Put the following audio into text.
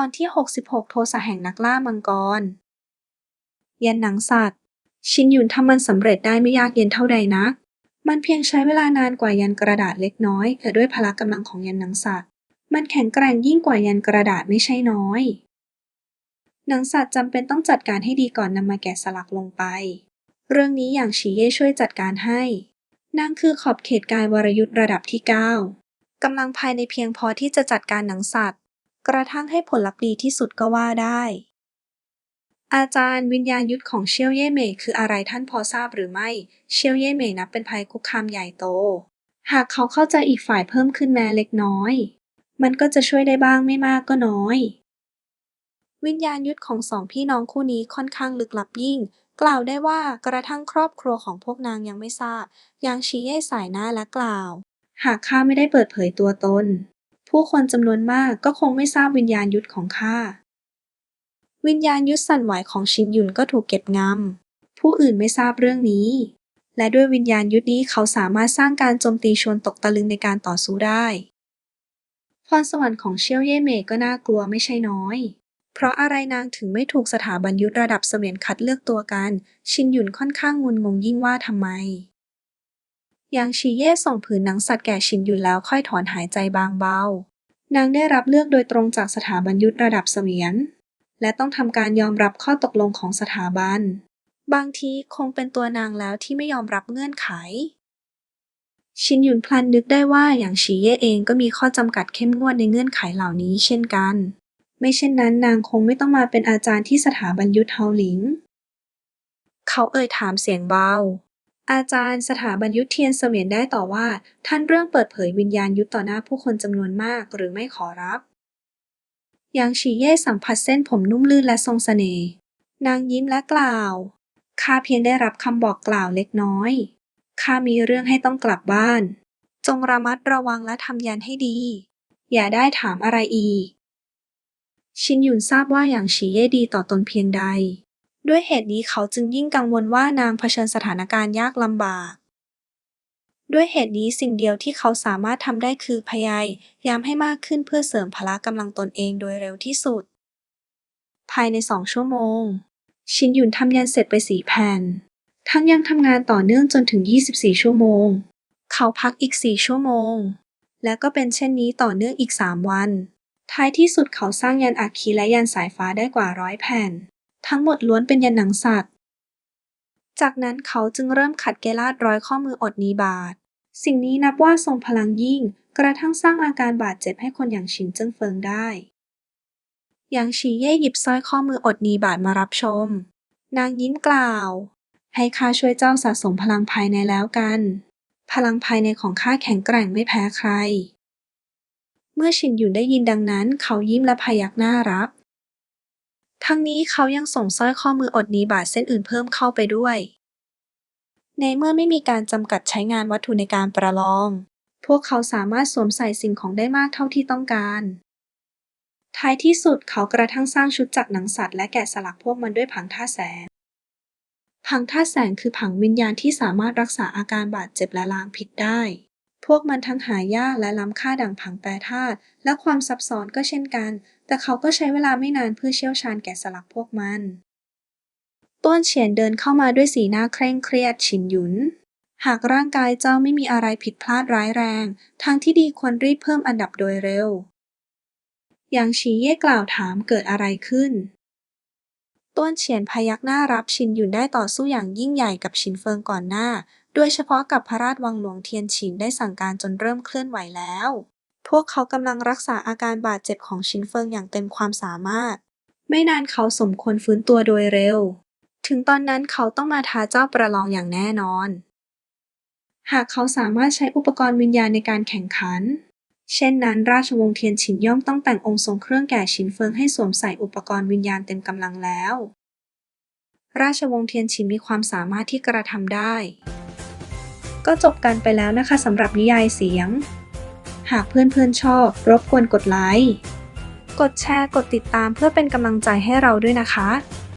ตอนที่ 66 โทสะแห่งนักล่ามังกร เยันหนังสัตว์ ชินยุนทำมันสำเร็จได้ไม่ยากเย็นเท่าใดนัก มันเพียงใช้เวลานานกว่ายันกระดาษเล็กน้อยแต่ด้วยพละกำลังของยันหนังสัตว์ มันแข็งแกร่งยิ่งกว่ายันกระดาษไม่ใช่น้อย หนังสัตว์จำเป็นต้องจัดการให้ดีก่อนนำมาแกะสลักลงไป เรื่องนี้อย่างฉีเย่ช่วยจัดการให้ นางคือขอบเขตกายวรยุทธ์ระดับที่ 9กำลังภายในเพียงพอที่จะจัดการหนังสัตว์ กระทั่งให้ผลลัพธ์ดีที่สุดก็ว่าได้ อาจารย์วิญญาณยุทธของเชียวเย่เหมยคืออะไรท่านพอทราบหรือไม่ เชียวเย่เหมยนับเป็นภัยคุกคามใหญ่โต หากเขาเข้าใจอีกฝ่ายเพิ่มขึ้นแม้เล็กน้อย มันก็จะช่วยได้บ้างไม่มากก็น้อย วิญญาณยุทธของสองพี่น้องคู่นี้ค่อนข้างลึกลับยิ่งกล่าวได้ว่ากระทั่งครอบครัวของพวกนางยังไม่ทราบ ยังชี้เย่สายหน้าและกล่าว หากข้าไม่ได้เปิดเผยตัวตน ผู้คนจำนวนมากก็คงไม่ทราบวิญญาณยุทธของข้า วิญญาณยุทธสั่นไหวของชินยุนก็ถูกเก็บงำ ผู้อื่นไม่ทราบเรื่องนี้ และด้วยวิญญาณยุทธนี้เขาสามารถสร้างการโจมตีชวนตกตะลึงในการต่อสู้ได้พรสวรรค์ของเชียวเย่เมก็น่ากลัวไม่ใช่น้อย เพราะอะไรนางถึงไม่ถูกสถาบันยุทธระดับเสวียนคัดเลือกตัวกัน ชินยุนค่อนข้างงุนงงยิ่งว่าทำไม ยางชีเย่ส่งผืนหนังสัตว์แก่ชินหยุนแล้วค่อยถอนหายใจบางเบา นางได้รับเลือกโดยตรงจากสถาบันยุทธระดับเสวียน และต้องทำการยอมรับข้อตกลงของสถาบัน บางทีคงเป็นตัวนางแล้วที่ไม่ยอมรับเงื่อนไข ชินหยุนพลันนึกได้ว่าอย่างชีเย่เองก็มีข้อจำกัดเข้มงวดในเงื่อนไขเหล่านี้เช่นกัน ไม่เช่นนั้นนางคงไม่ต้องมาเป็นอาจารย์ที่สถาบันยุทธเฮาหลิง เขาเอ่ยถามเสียงเบา อาจารย์สถาบันยุทธเทียนเสวียนได้ต่อว่า ท่านเรื่องเปิดเผยวิญญาณยุทธต่อหน้าผู้คนจำนวนมาก หรือไม่ขอรับยางชีเย่สัมผัสเส้นผมนุ่มลื่นและทรงเสน่ห์ นางยิ้มและกล่าว ข้าเพียงได้รับคำบอกกล่าวเล็กน้อย ข้ามีเรื่องให้ต้องกลับบ้าน จงระมัดระวังและทำยันให้ดี อย่าได้ถามอะไรอีก ชินหยุนทราบว่าอย่างฉีเย่ดีต่อตนเพียงใด ด้วยเหตุนี้เขาจึงยิ่งกังวลว่านางเผชิญสถานการณ์ยากลำบาก ด้วยเหตุนี้สิ่งเดียวที่เขาสามารถทำได้คือพยายามให้มากขึ้นเพื่อเสริมพละกำลังตนเองโดยเร็วที่สุด ภายในสองชั่วโมง ชินหยุนทำยันเสร็จไปสี่แผ่น ทั้งยังทำงานต่อเนื่องจนถึง 24 ชั่วโมง เขาพักอีก 4 ชั่วโมง แล้วก็เป็นเช่นนี้ต่อเนื่องอีก 3 วัน ท้ายที่สุดเขาสร้างยันอัคคีและยันสายฟ้าได้กว่าร้อยแผ่น ทั้งหมดล้วนเป็นยันหนังสัตว์ จากนั้นเขาจึงเริ่มขัดเกลาดร้อยข้อมืออดนีบาท สิ่งนี้นับว่าทรงพลังยิ่ง กระทั่งสร้างอาการบาดเจ็บให้คนอย่างชินเจิ้งเฟิงได้หยางฉีเย่หยิบสร้อยข้อมืออดนีบาทมารับชม นางยิ้มกล่าว ให้ข้าช่วยเจ้าสะสมพลังภายในแล้วกัน พลังภายในของข้าแข็งแกร่งไม่แพ้ใคร เมื่อชินหยุนได้ยินดังนั้น เขายิ้มและพยักหน้ารับ ทั้งนี้เขายังส่งสร้อยข้อมืออดนีบาทเส้นอื่นเพิ่มเข้าไปด้วย ในเมื่อไม่มีการจำกัดใช้งานวัตถุในการประลอง พวกเขาสามารถสวมใส่สิ่งของได้มากเท่าที่ต้องการ ท้ายที่สุดเขากระทั่งสร้างชุดจากหนังสัตว์และแกะสลักพวกมันด้วยผังท่าแสง ผังท่าแสงคือผังวิญญาณที่สามารถรักษาอาการบาดเจ็บและล้างพิษได้ พวกมันทั้งหายากและล้ำค่าดังผังแปรธาตุ และความซับซ้อนก็เช่นกัน แต่เขาก็ใช้เวลาไม่นานเพื่อเชี่ยวชาญแกะสลักพวกมัน ต้วนเฉียนเดินเข้ามาด้วยสีหน้าเคร่งเครียดฉินหยุน หากร่างกายเจ้าไม่มีอะไรผิดพลาดร้ายแรง ทางที่ดีควรรีบเพิ่มอันดับโดยเร็ว อย่างฉีเย่กล่าวถามเกิดอะไรขึ้น ต้วนเฉียนพยักหน้ารับชินหยุนได้ต่อสู้อย่างยิ่งใหญ่กับชินเฟิงก่อนหน้า โดยเฉพาะกับพระราชวังหลวงเทียนฉินได้สั่งการจนเริ่มเคลื่อนไหวแล้ว พวกเขากำลังรักษาอาการบาดเจ็บของชินเฟิงอย่างเต็มความสามารถ ไม่นานเขาสมควรฟื้นตัวโดยเร็ว ถึงตอนนั้นเขาต้องมาท้าเจ้าประลองอย่างแน่นอน หากเขาสามารถใช้อุปกรณ์วิญญาณในการแข่งขัน เช่นนั้น ราชวงศ์เทียนฉินย่อมต้องแต่งองค์ทรงเครื่องแก่ชินเฟิงให้สวมใส่อุปกรณ์วิญญาณเต็มกำลังแล้ว ราชวงศ์เทียนฉินมีความสามารถที่กระทำได้ ก็จบกันไปแล้วนะคะสำหรับนิยายเสียง หากเพื่อนๆชอบ รบกวนกดไลค์ กดแชร์ กดติดตามเพื่อเป็นกำลังใจให้เราด้วยนะคะ